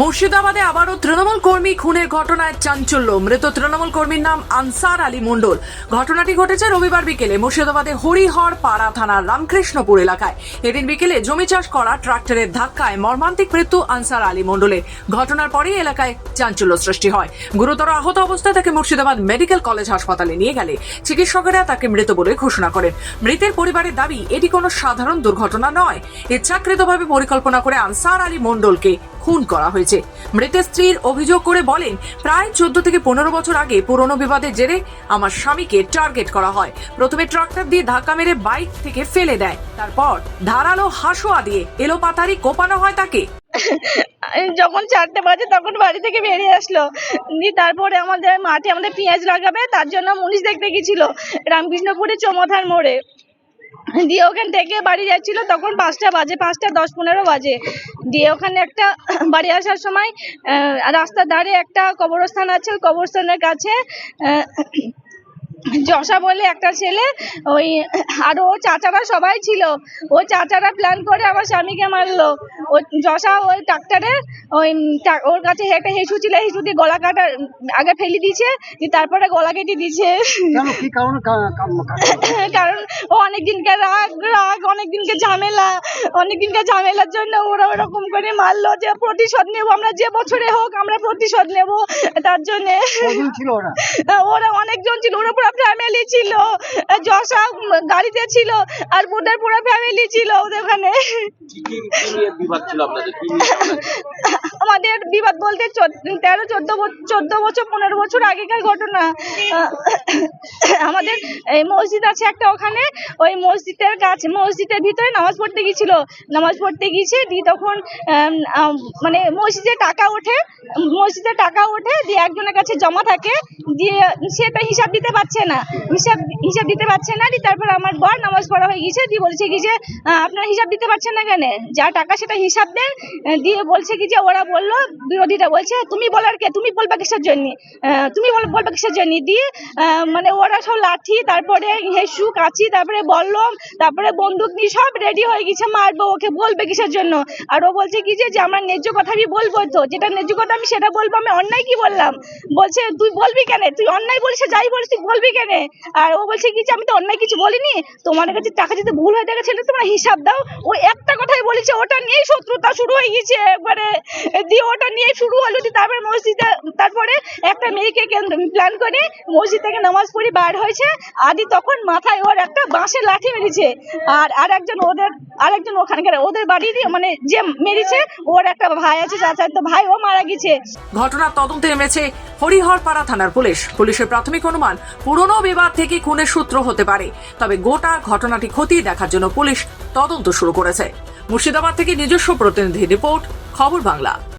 মুর্শিদাবাদে আবারও তৃণমূল কর্মী খুনের ঘটনায় চাঞ্চল্য। মৃত তৃণমূল কর্মীর নাম আনসার আলী মণ্ডল। ঘটনাটি ঘটেছে রবিবার বিকেলে মুর্শিদাবাদে হরিহর পাড়া থানার রামকৃষ্ণপুর এলাকায়। এদিন বিকেলে জমি চাষ করা ট্রাক্টরের ধাক্কায় মর্মান্তিক মৃত্যু আনসার আলী মণ্ডলের। ঘটনার পরেই এলাকায় চাঞ্চল্য সৃষ্টি হয়। গুরুতর আহত অবস্থায় তাকে মুর্শিদাবাদ মেডিকেল কলেজ হাসপাতালে নিয়ে গেলে চিকিৎসকেরা তাকে মৃত বলে ঘোষণা করেন। মৃতের পরিবারের দাবি, এটি কোনো সাধারণ দুর্ঘটনা নয়। ইচ্ছাকৃতভাবে পরিকল্পনা করে আনসার আলী মণ্ডলকে খুন করা হয়েছে। মৃতের স্ত্রীর অভিযোগ করে বলেন, প্রায় চোদ্দ থেকে পনেরো বছর আগে পুরনো বিবাদের জেরে আমার স্বামীকে টার্গেট করা হয়। প্রথমে ট্রাক্টর দিয়ে ধাক্কা মেরে বাইক থেকে ফেলে দেয়। তারপর ধারালো হাসুয়া দিয়ে এলো পাতারি কোপানো হয় তাকে। যখন চারটে বাজে তখন বাড়ি থেকে বেরিয়ে আসলো। দিয়ে তারপরে আমাদের মাঠে আমাদের পেঁয়াজ লাগাবে, তার জন্য মুনিশ দেখতে গেছিল, রামকৃষ্ণপুরে চমথার মোড়ে। দিয়ে ওখান থেকে বাড়ি যাচ্ছিল, তখন পাঁচটা বাজে, পাঁচটা দশ পনেরো বাজে। দিয়ে ওখানে একটা বাড়ি আসার সময় রাস্তার ধারে একটা কবরস্থান আছে, ওই কবরস্থানের কাছে যশা বলে একটা ছেলে ওই আরও ও চাচারা সবাই ছিল। ওই চাচারা প্ল্যান করে আমার স্বামীকে মারলো। ও যশা ওই ট্রাক্টরে ওই ওর কাছে একটা হেসু ছিল হেসু দিয়ে গলা কাটা আগে ফেলে দিয়েছে দিয়ে তারপরে গলা কেটে দিয়েছে। কি কারণে ও অনেক দিনকে রাগ রাগ অনেক দিনকে ঝামেলা অনেক দিনকে ঝামেলার জন্য ওরা ওরকম করে মারলো যে প্রতিশোধ নেব আমরা যে বছরে হোক আমরা প্রতিশোধ নেব তার জন্যে। ওরা? ওরা অনেকজন ছিল ওরা পুরো ফ্যামিলি ছিল। যশা গাড়িতে ছিল আর ওদের পুরো ফ্যামিলি ছিল ওদের ওখানে। বিবাদ বলতে তেরো, চোদ্দ চোদ্দ বছর, পনেরো বছর আগেকার ঘটনা। আমাদের এই মসজিদ আছে একটা ওখানে, ওই মসজিদের কাছে, মসজিদের ভিতরে নামাজ পড়তে গিয়েছিল। নামাজ পড়তে গিয়েছে, দিয়ে তখন মানে মসজিদে টাকা ওঠে, মসজিদে টাকা ওঠে, দিয়ে একজনের কাছে জমা থাকে, দিয়ে সেটা হিসাব দিতে পারছে না। হিসাব হিসাব দিতে পারছে না, দিয়ে তারপর আমার বর নামাজ পড়া হয়ে গিয়েছে, দিয়ে বলছে কি যে আপনারা হিসাব দিতে পারছেন না কেন? যা টাকা সেটা হিসাব দেন দিয়ে বলছে কি যে, ওরা বলল বিরোধীরা বলছে, তুমি বলার কে? তুমি বলবা কিসের জন্য? তুমি বল- বলবা কিসের জন্য? দিয়ে মানে ওরা সব লাঠি, তারপরে হেসু, কাঁচি, তারপরে বললম, তারপরে বন্দুক নিয়ে সব রেডি হয়ে গেছে, মারবো ওকে, বলবে কিসের জন্য? আর ও বলছে কি যে আমরা ন্যায্য কথা আমি বলব তো, যেটা ন্যায্য কথা আমি সেটা বলব, আমি অন্যায় কি বললাম? বলছে, তুই বলবি কেন? তুই অন্যায় বলিস, যাই বলিস, তুই বলবি কেন? আর ও বলছে কি যে, আমি তো অন্যায় কিছু বলিনি তোমার কাছে টাকা যদি ভুল হয়ে থাকে সেটা তোমরা হিসাব দাও। ও একটা কথাই বলেছে, ওটা নিয়েই শত্রুতা শুরু হয়ে গেছে একবারে দিয়ে ওটা নিয়ে শুরু হলো তারপরে মসজিদে তারপরে একটা মেয়েকে প্ল্যান করে মসজিদ থেকে নামাজ পড়ি বার হয়েছে। আদি তখন মাথায় ওর একটা বাঁশের লাঠি মেরেছে। আর আর একজন ওদের, আরেকজন ওখানকার, ওদের বাড়ির মানে যে মেরেছে, ওর একটা ভাই আছে চাচাতো ভাই, ও মারা গেছে। ঘটনার তদন্তে নেমেছে হরিহরপাড়া থানার পুলিশ। পুলিশের প্রাথমিক অনুমান পুরনো বিবাদ থেকে খুনের সূত্র হতে পারে। তবে গোটা ঘটনাটি খতিয়ে দেখার জন্য পুলিশ তদন্ত শুরু করেছে। মুর্শিদাবাদ থেকে নিজস্ব প্রতিনিধি রিপোর্ট, খবর বাংলা।